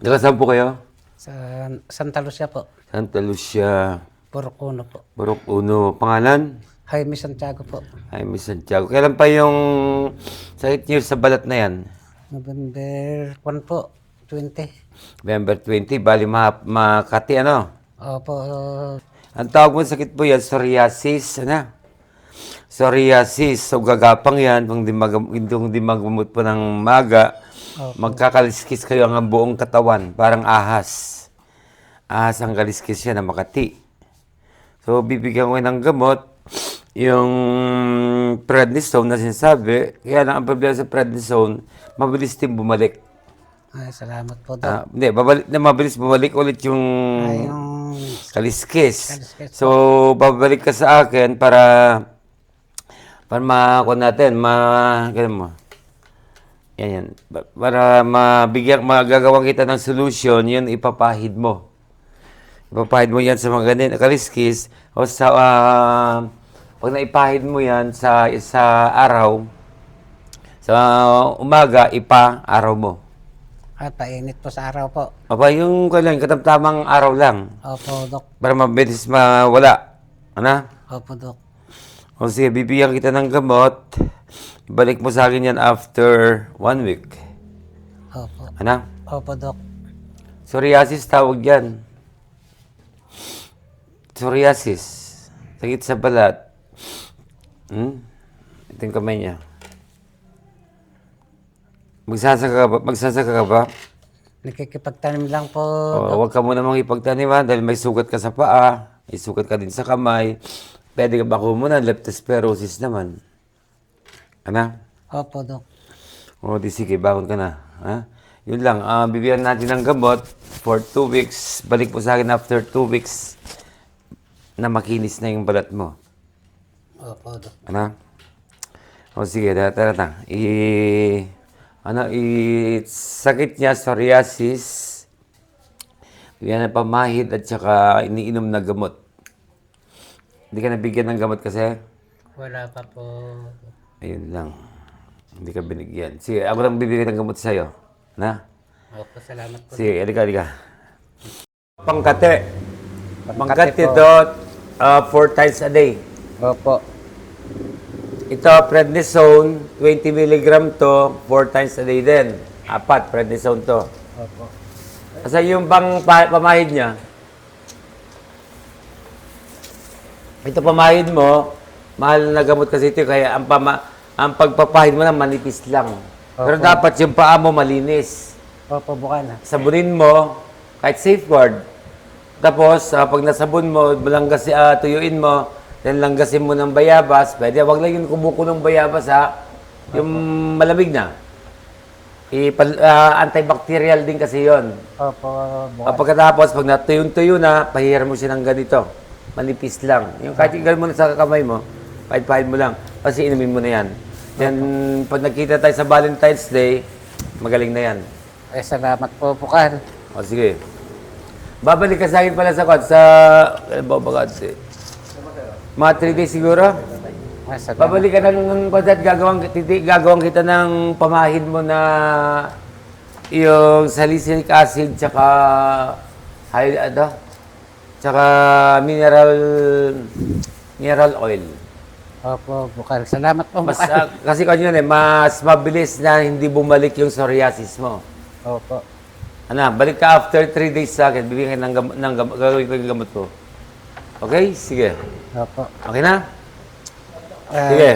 Taga saan po kayo? Sa Santa Lucia po. Santa Lucia, Porocuno po. Burok Uno. Pangalan? Jaime Santiago po. Jaime Santiago. Kailan pa yung sakit niyo sa balat na yan? November 1 po. 20. November 20, bali ma Makati, ano? Opo. Ang tawag mo sa sakit po yan, psoriasis, ano? Psoriasis, so gagapang yan, kung di, mag kung di magmumot po ng maga, magkakaliskis kayo ang buong katawan, parang ahas. Ahas ang kaliskis yan na Makati. So, bibigyan ko ng gamot, yung prednisone na sinasabi, kaya lang ang problema sa prednisone, mabilis din bumalik. Ay, salamat po. Dok. Ah, hindi, babalik, na mabilis bumalik ulit yung Ay, yung kaliskis. Kaliskis. So, babalik ka sa akin para para makuha natin, ma... Ganun mo. Yan, yan. Para mabigyan, magagawa kita ng solution, yun ipapahid mo. Ipapahid mo yan sa mga ganun, kaliskis, o sa, ah, pag naipahid mo yan sa, sa araw, sa umaga, ipa, araw mo. ay, painit po sa araw po. Aba, yung kailan, katamtamang araw lang. Opo, Dok. Para mabilis mawala. Ano? Opo, Dok. O sige, bibigyan kita ng gamot. Ibalik mo sa akin yan after one week. Opo. Ano? Opo, Dok. Psoriasis tawag yan. Psoriasis. Sakit sa balat. Hmm? Ito yung kamay niya. Magsasaka ka ba? Magsasaka ka ba? Nakikipagtanim lang po. O, huwag ka muna mga ipagtaniman dahil may sugat ka sa paa, may sugat ka din sa kamay. Pwede ka ba muna, leptospirosis naman. Ano? Opo, Dok. O, di sige, bangon ka na. Ha? Yun lang, ah, bibigyan natin ng gamot for two weeks. Balik mo sa akin after two weeks na makinis na yung balat mo. Opo, Dok. Ano? O sige, tara, tara, tara. I, ano, i, sakit niya, psoriasis. Yan ang pamahid at saka iniinom na gamot. Hindi ka nabigyan ng gamot kasi? Wala pa po. Ayun lang. Hindi ka binigyan. Sige, ako lang bibigyan ng gamot sa'yo. Na? Opo, salamat po. Sige, halika, halika. Pangkate. Pangkate Pangkate po. dot uh, four times a day. Opo. Ito, prednisone, 20 mg to, 4 times a day din. Apat, prednisone to. Opo. Kasi yung bang pa- pamahid niya, ito pamahid mo, mahal na gamot kasi ito, kaya ang, pama, ang pagpapahid mo na manipis lang. Pero Opo. dapat yung paa mo malinis. Opo, buka na. Sabunin mo, kahit safeguard. Tapos, ah, pag nasabon mo, langgas, ah, tuyuin mo, then langgasin mo ng bayabas, pwede. Wag lang yung kumuko ng bayabas, ha? Yung malamig na. Ipal, ah, antibacterial din kasi yon. Opo, buka. Pagkatapos, pag natuyong-tuyo na, pahiram mo siya ng ganito. Manipis lang. Yung kahit mo na sa kamay mo, pahid-pahid mo lang. Kasi inumin mo na yan. Then, pag nagkita tayo sa Valentine's Day, magaling na yan. Ay, salamat po, Bukal. O sige. Babalik ka sa akin pala sa kwan, sa... Ano ba ba kasi? Mga 3 days siguro? Salamat. Babalik ka na ng kwan at gagawang, titi, gagawang kita ng pamahid mo na yung salicylic acid tsaka high, ano? Tsaka mineral mineral oil. Opo, Bukal. Salamat po, Mas, Bukal. ah, kasi kanya yun eh, mas mabilis na hindi bumalik yung psoriasis mo. Opo. Ano, balik ka after 3 days sa akin, bibigyan ka ng, gam- ng gam- gagawin ko yung gamot ko. Okay? Sige. Opo. Okay na? Ah, Sige.